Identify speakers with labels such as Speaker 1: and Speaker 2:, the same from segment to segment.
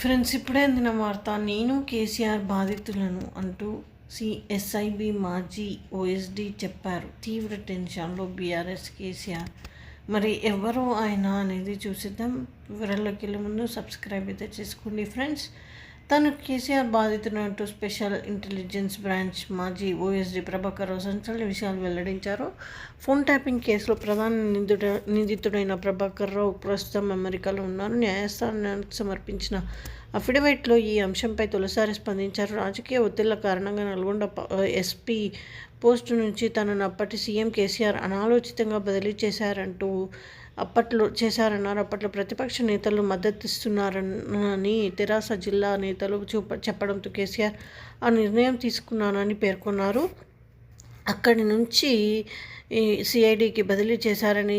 Speaker 1: Friends ఇప్పుడే అందిన వార్త నేను కేసీఆర్ బాధితులను అంటూ సిఎస్ఐబి మాజీ ఓఎస్డి చెప్పారు. తీవ్ర టెన్షన్లో బీఆర్ఎస్ కేసీఆర్. మరి ఎవరు ఆయన అనేది చూసిద్దాం. వివరాల్లోకి వెళ్ళే ముందు సబ్స్క్రైబ్ అయితే చేసుకోండి ఫ్రెండ్స్. తను కేసీఆర్ బాధితునట్టు స్పెషల్ ఇంటెలిజెన్స్ బ్రాంచ్ మాజీ ఓఎస్డి ప్రభాకర్ రావు సంచలన విషయాలు వెల్లడించారు. ఫోన్ ట్యాపింగ్ కేసులో ప్రధాన నిందితుడ నిందితుడైన ప్రభాకర్ రావు ప్రస్తుతం అమెరికాలో ఉన్నారు. న్యాయస్థానానికి సమర్పించిన అఫిడవిట్లో ఈ అంశంపై తొలిసారి స్పందించారు. రాజకీయ ఒత్తిళ్ళ కారణంగా నల్గొండ ఎస్పీ పోస్టు నుంచి తనను అప్పటి సీఎం కేసీఆర్ అనాలోచితంగా బదిలీ చేశారంటూ అప్పట్లో చేశారన్నారు. అప్పట్లో ప్రతిపక్ష నేతలు మద్దతిస్తున్నారని తెరాస జిల్లా నేతలు చూప చెప్పడంతో కేసీఆర్ ఆ నిర్ణయం తీసుకున్నానని పేర్కొన్నారు. అక్కడి నుంచి సిఐడికి బదిలీ చేశారని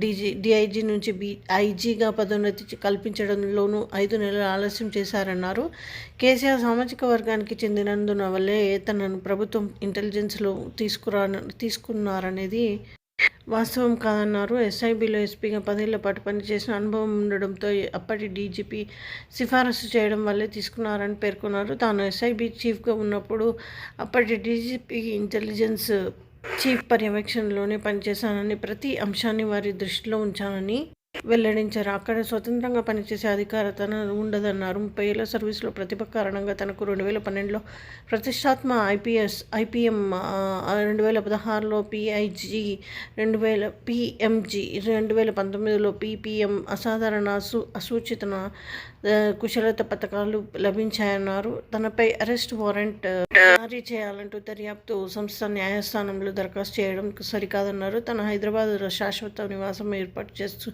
Speaker 1: డీజీ డిఐజీ నుంచి బి ఐజీగా పదోన్నతి కల్పించడంలోనూ ఐదు నెలలు ఆలస్యం చేశారన్నారు. కేసీఆర్ సామాజిక వర్గానికి చెందినందున వల్లే తనను ప్రభుత్వం ఇంటెలిజెన్స్లో తీసుకురా తీసుకున్నారనేది వాస్తవం కాదన్నారు. ఎస్ఐబిలో ఎస్పీగా పదేళ్ళ పాటు పనిచేసిన అనుభవం ఉండడంతో అప్పటి డీజీపీ సిఫారసు చేయడం వల్లే తీసుకున్నారని పేర్కొన్నారు. తాను ఎస్ఐబి చీఫ్గా ఉన్నప్పుడు అప్పటి డీజీపీ ఇంటెలిజెన్స్ చీఫ్ పర్యవేక్షణలోనే పనిచేశానని ప్రతి అంశాన్ని వారి దృష్టిలో ఉంచానని వెల్లడించారు. అక్కడ స్వతంత్రంగా పనిచేసే అధికారత ఉండదన్నారు. ముప్పై ఏళ్ళ సర్వీస్లో ప్రతిభ కారణంగా తనకు రెండు వేల పన్నెండులో ప్రతిష్టాత్మ ఐపీఎస్ ఐపీఎం రెండు వేల పదహారులో పిఐజీ రెండు వేల పిఎంజీ రెండు వేల పంతొమ్మిదిలో పిపిఎం అసాధారణ అసూ అసూచిత కుశలత పథకాలు లభించాయన్నారు. తనపై అరెస్ట్ వారెంట్ జారీ చేయాలంటూ దర్యాప్తు సంస్థ న్యాయస్థానంలో దరఖాస్తు చేయడం సరికాదన్నారు. తన హైదరాబాద్ శాశ్వత నివాసం ఏర్పాటు చేస్తూ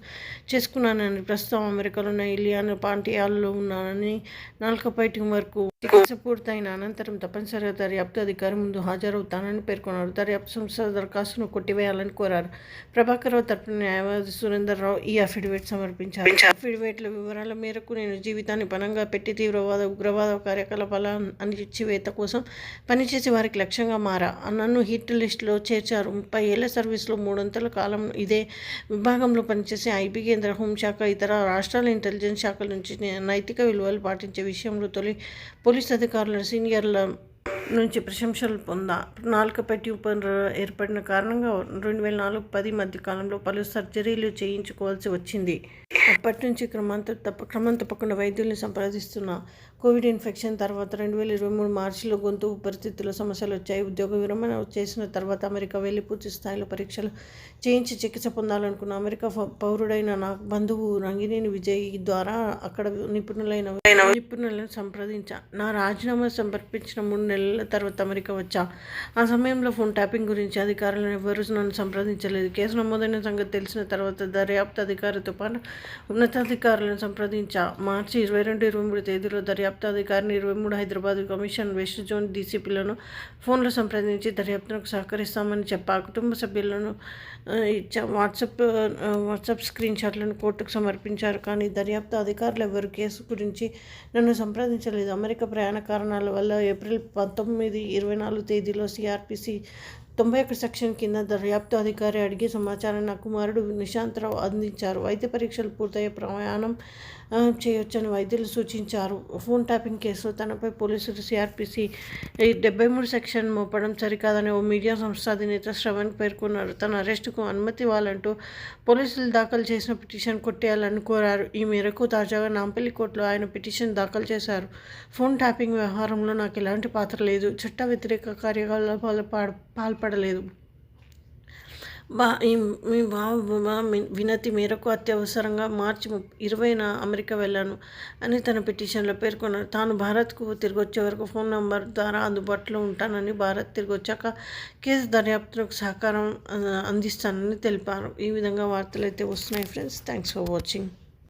Speaker 1: చేసుకున్నానని ప్రస్తుతం అమెరికాలో ఉన్న ఇలియాన్ పాంటియాల్లో ఉన్నానని నాలుకపై ట్యూమర్కు చికిత్స పూర్తయిన అనంతరం తప్పనిసరిగా దర్యాప్తు అధికారి ముందు హాజరవుతానని పేర్కొన్నారు. దర్యాప్తు సంస్థ దరఖాస్తును కొట్టివేయాలని కోరారు. ప్రభాకర్ రావు తరపున న్యాయవాది సురేందర్ రావు ఈ అఫిడవిట్ సమర్పించారు. అఫిడవిట్ల వివరాల మేరకు నేను జీవితాన్ని పనంగా పెట్టి తీవ్రవాద ఉగ్రవాద కార్యకలాపాల అణిచివేత కోసం పనిచేసే వారికి లక్ష్యంగా మారా నన్ను హిట్ లిస్టులో చేర్చారు. ముప్పై ఏళ్ళ సర్వీస్లో మూడొంతల కాలం ఇదే విభాగంలో పనిచేసే ఐపీ కేంద్ర హోంశాఖ ఇతర రాష్ట్రాల ఇంటెలిజెన్స్ శాఖల నుంచి నైతిక విలువలు పాటించే విషయంలో తొలి పోలీస్ అధికారుల సీనియర్ల నుంచి ప్రశంసలు పొందా నాలుకపై ట్యూబర్ ఏర్పడిన కారణంగా రెండు వేల నాలుగు పది మధ్య కాలంలో పలు సర్జరీలు చేయించుకోవాల్సి వచ్చింది. అప్పటి నుంచి క్రమంత తప్ప క్రమం తప్పకుండా వైద్యుల్ని సంప్రదిస్తున్న కోవిడ్ ఇన్ఫెక్షన్ తర్వాత రెండు వేల ఇరవై మూడు మార్చిలో గొంతు పరిస్థితుల్లో సమస్యలు వచ్చాయి. ఉద్యోగ విరమణ చేసిన తర్వాత అమెరికా వెళ్ళి పూర్తి స్థాయిలో పరీక్షలు చేయించి చికిత్స పొందాలనుకున్న అమెరికా పౌరుడైన నా బంధువు రంగినేని విజయ్ ద్వారా అక్కడ నిపుణులైన నిపుణులను సంప్రదించా. నా రాజీనామా సమర్పించిన మూడు నెలల తర్వాత అమెరికా వచ్చా. ఆ సమయంలో ఫోన్ ట్యాపింగ్ గురించి అధికారులను ఎవరూ నన్ను సంప్రదించలేదు. కేసు నమోదైన సంగతి తెలిసిన తర్వాత దర్యాప్తు అధికారితో పాటు ఉన్నతాధికారులను సంప్రదించా. మార్చి ఇరవై రెండు ఇరవై మూడు తేదీలో దర్యాప్తు అధికారిని ఇరవై మూడు హైదరాబాద్ కమిషన్ వెస్ట్ జోన్ డీసీపీలను ఫోన్లో సంప్రదించి దర్యాప్తునకు సహకరిస్తామని చెప్పా కుటుంబ సభ్యులను ఇచ్చా వాట్సాప్ వాట్సాప్ స్క్రీన్ షాట్లను కోర్టుకు సమర్పించారు. కానీ దర్యాప్తు అధికారులు ఎవరు? కేసు గురించి నన్ను సంప్రదించలేదు. అమెరికా ప్రయాణ కారణాల వల్ల ఏప్రిల్ పంతొమ్మిది ఇరవై నాలుగు తేదీలో సిఆర్పిసి తొంభై ఒకటి సెక్షన్ కింద దర్యాప్తు అధికారి అడిగి సమాచారం నా కుమారుడు నిశాంతరావు అందించారు. వైద్య పరీక్షలు పూర్తయ్యే ప్రయాణం చేయొచ్చని వైద్యులు సూచించారు. ఫోన్ ట్యాపింగ్ కేసులో తనపై పోలీసులు సిఆర్పిసి డెబ్బై మూడు సెక్షన్ మోపడం సరికాదని ఓ మీడియా సంస్థ అధినేత శ్రవణ్ పేర్కొన్నారు. తన అరెస్టుకు అనుమతి ఇవ్వాలంటూ పోలీసులు దాఖలు చేసిన పిటిషన్ కొట్టేయాలని కోరారు. ఈ మేరకు తాజాగా నాంపల్లి కోర్టులో ఆయన పిటిషన్ దాఖలు చేశారు. ఫోన్ ట్యాపింగ్ వ్యవహారంలో నాకు ఎలాంటి పాత్ర లేదు. చట్ట వ్యతిరేక కార్యకలాపాలు మాట్లాడలేదు. బా మీ బాబు వినతి మేరకు అత్యవసరంగా మార్చి ఇరవైన అమెరికా వెళ్ళాను అని తన పిటిషన్లో పేర్కొన్నారు. తాను భారత్కు తిరిగి వచ్చే వరకు ఫోన్ నంబర్ ద్వారా అందుబాటులో ఉంటానని భారత్ తిరిగి వచ్చాక కేసు దర్యాప్తులకు సహకారం అందిస్తానని తెలిపారు. ఈ విధంగా వార్తలు అయితే వస్తున్నాయి ఫ్రెండ్స్. Thanks for watching.